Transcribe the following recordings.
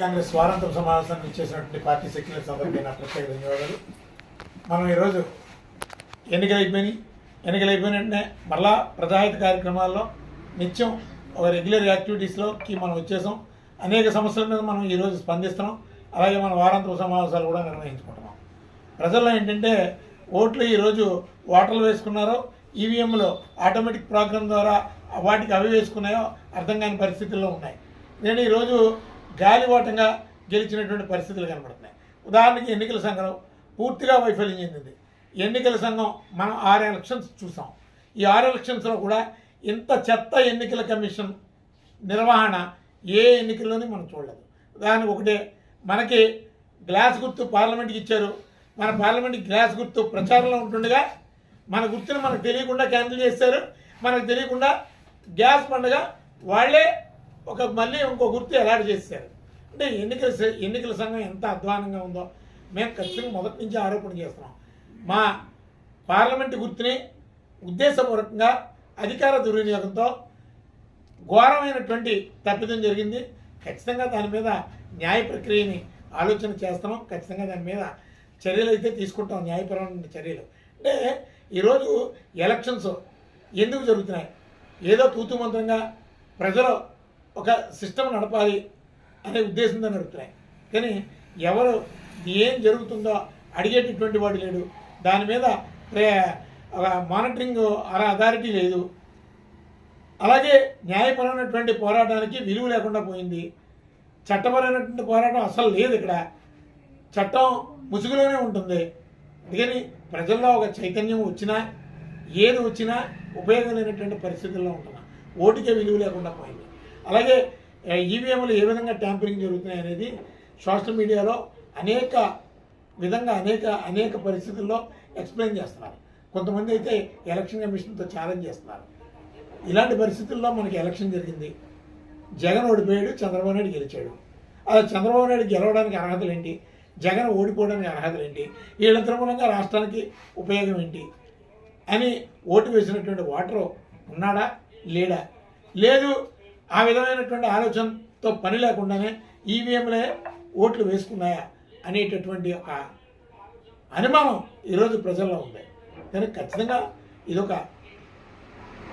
కాంగ్రెస్ స్వాతంత్ర సమావేశానికి ఇచ్చేసినటువంటి పార్టీ సెక్యులర్స్ అందరికీ నా ప్రత్యేక ధన్యవాదాలు. మనం ఈరోజు ఎన్నికలు అయిపోయినాయి. ఎన్నికలు అయిపోయిన వెంటనే మళ్ళా ప్రజాహిత కార్యక్రమాల్లో నిత్యం ఒక రెగ్యులర్ యాక్టివిటీస్లోకి మనం వచ్చేసాం. అనేక సమస్యల మీద మనం ఈరోజు స్పందిస్తున్నాం. అలాగే మన వారాంతర సమావేశాలు కూడా నిర్వహించుకుంటున్నాం. ప్రజల్లో ఏంటంటే ఓట్లు ఈరోజు ఓటర్లు వేసుకున్నారో ఈవీఎంలో ఆటోమేటిక్ ప్రోగ్రామ్ ద్వారా వాటికి అవి వేసుకున్నాయో అర్థం కాని పరిస్థితుల్లో ఉన్నాయి. నేను ఈరోజు గాలివాటంగా గెలిచినటువంటి పరిస్థితులు కనబడుతున్నాయి. ఉదాహరణకి ఎన్నికల సంఘం పూర్తిగా వైఫల్యం చెందింది ఎన్నికల సంఘం మనం ఆరు ఎలక్షన్స్ చూసాం. ఈ ఆరు ఎలక్షన్స్లో కూడా ఇంత చెత్త ఎన్నికల కమిషన్ నిర్వహణ ఏ ఎన్నికల్లోనే మనం చూడలేదు. ఉదాహరణకు ఒకటే మనకి గ్లాస్ గుర్తు పార్లమెంట్కి ఇచ్చారు. మన పార్లమెంట్కి గ్లాస్ గుర్తు ప్రచారంలో ఉంటుండగా మన గుర్తుని మనకు తెలియకుండా క్యాన్సిల్ చేశారు మనకు తెలియకుండా గ్యాస్ పండుగ వాళ్ళే ఒక మళ్ళీ ఇంకో గుర్తు ఎలాడ్ చేశారు? అంటే ఎన్నికల ఎన్నికల సంఘం ఎంత అధ్వానంగా ఉందో మేము ఖచ్చితంగా మొదటి నుంచి ఆరోపణ చేస్తున్నాం. మా పార్లమెంటు గుర్తుని ఉద్దేశపూర్వకంగా అధికార దుర్వినియోగంతో ఘోరమైనటువంటి తప్పిదం జరిగింది. ఖచ్చితంగా దాని మీద న్యాయ ప్రక్రియని ఆలోచన చేస్తున్నాం. ఖచ్చితంగా దాని మీద చర్యలు అయితే తీసుకుంటాం. న్యాయపరమైన చర్యలు. అంటే ఈరోజు ఎలక్షన్స్ ఎందుకు జరుగుతున్నాయి? ఏదో తూతుమంత్రంగా ప్రజలు ఒక సిస్టమ్ నడపాలి అనే ఉద్దేశంతో నడుపుతున్నాయి. కానీ ఎవరు ఏం జరుగుతుందో అడిగేటటువంటి వాడు లేడు. దాని మీద ప్రే- ఒక మానిటరింగ్ అథారిటీ లేదు. అలాగే న్యాయపరమైనటువంటి పోరాటానికి విలువ లేకుండా పోయింది. చట్టపరమైనటువంటి పోరాటం అసలు లేదు ఇక్కడ. చట్టం ముసుగులోనే ఉంటుంది. అందుకని ప్రజల్లో ఒక చైతన్యం వచ్చినా ఏది వచ్చినా ఉపయోగం లేనటువంటి పరిస్థితుల్లో ఉంటున్నా. ఓటుకే విలువ లేకుండా పోయింది. అలాగే ఈవీఎంలు ఏ విధంగా ట్యాంపరింగ్ జరుగుతున్నాయి అనేది సోషల్ మీడియాలో అనేక విధంగా అనేక అనేక పరిస్థితుల్లో ఎక్స్ప్లెయిన్ చేస్తున్నారు. కొంతమంది అయితే ఎలక్షన్ కమిషన్తో ఛాలెంజ్ చేస్తున్నారు. ఇలాంటి పరిస్థితుల్లో మనకి ఎలక్షన్ జరిగింది. జగన్ ఓడిపోయాడు చంద్రబాబు నాయుడు గెలిచాడు. అలా చంద్రబాబు నాయుడు గెలవడానికి అర్హతలు ఏంటి? జగన్ ఓడిపోవడానికి అర్హతలు ఏంటి? వీళ్ళ మూలంగా రాష్ట్రానికి ఉపయోగం ఏంటి? అని ఓటు వేసినటువంటి ఓటరు ఉన్నాడా? లేడా? లేదు ఆ విధమైనటువంటి ఆలోచనతో పని లేకుండానే ఈవీఎంలే ఓట్లు వేసుకున్నాయా అనేటటువంటి ఒక అనుమానం ఈరోజు ప్రజల్లో ఉంది. కానీ ఖచ్చితంగా ఇదొక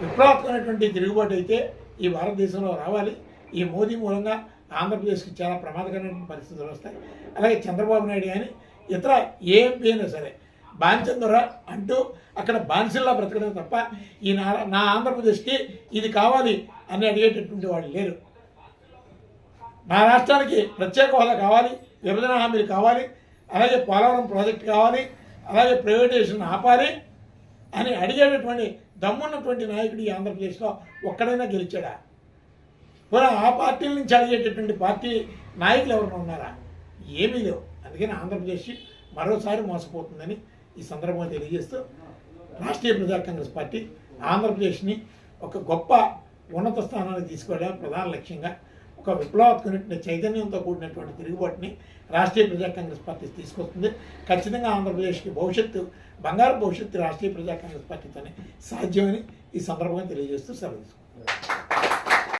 విప్లవాత్మకమైనటువంటి తిరుగుబాటు అయితే ఈ భారతదేశంలో రావాలి. ఈ మోదీ మూలంగా ఆంధ్రప్రదేశ్కి చాలా ప్రమాదకరమైన పరిస్థితులు వస్తాయి. అలాగే చంద్రబాబు నాయుడు కానీ ఇతర ఏ ఎంపీ అయినా సరే బాన్చందరా అంటూ అక్కడ బాన్సిల్లా బ్రతకడం తప్ప ఈ నా నా ఆంధ్రప్రదేశ్కి ఇది కావాలి అని అడిగేటటువంటి వాళ్ళు లేరు. నా రాష్ట్రానికి ప్రత్యేక హోదా కావాలి విభజన హామీలు కావాలి అలాగే పోలవరం ప్రాజెక్ట్ కావాలి అలాగే ప్రైవేటైజేషన్ ఆపాలి అని అడిగేటటువంటి దమ్మున్నటువంటి నాయకుడు ఈ ఆంధ్రప్రదేశ్లో ఒక్కడైనా గెలిచాడా? పోనీ ఆ పార్టీల నుంచి అడిగేటటువంటి పార్టీ నాయకులు ఎవరైనా ఉన్నారా? ఏమీ లేవు. అందుకని ఆంధ్రప్రదేశ్ మరోసారి మోసపోతుందని ఈ సందర్భంగా తెలియజేస్తూ రాష్ట్రీయ ప్రజా కాంగ్రెస్ పార్టీ ఆంధ్రప్రదేశ్ని ఒక గొప్ప ఉన్నత స్థానానికి తీసుకెళ్ళడం ప్రధాన లక్ష్యంగా ఒక విప్లవాత్మకమైన చైతన్యంతో కూడినటువంటి తిరుగుబాటుని రాష్ట్రీయ ప్రజా కాంగ్రెస్ పార్టీ తీసుకొస్తుంది. ఖచ్చితంగా ఆంధ్రప్రదేశ్కి భవిష్యత్తు బంగారు భవిష్యత్తు రాష్ట్రీయ ప్రజా కాంగ్రెస్ పార్టీతోనే సాధ్యమని ఈ సందర్భంగా తెలియజేస్తూ సెలవు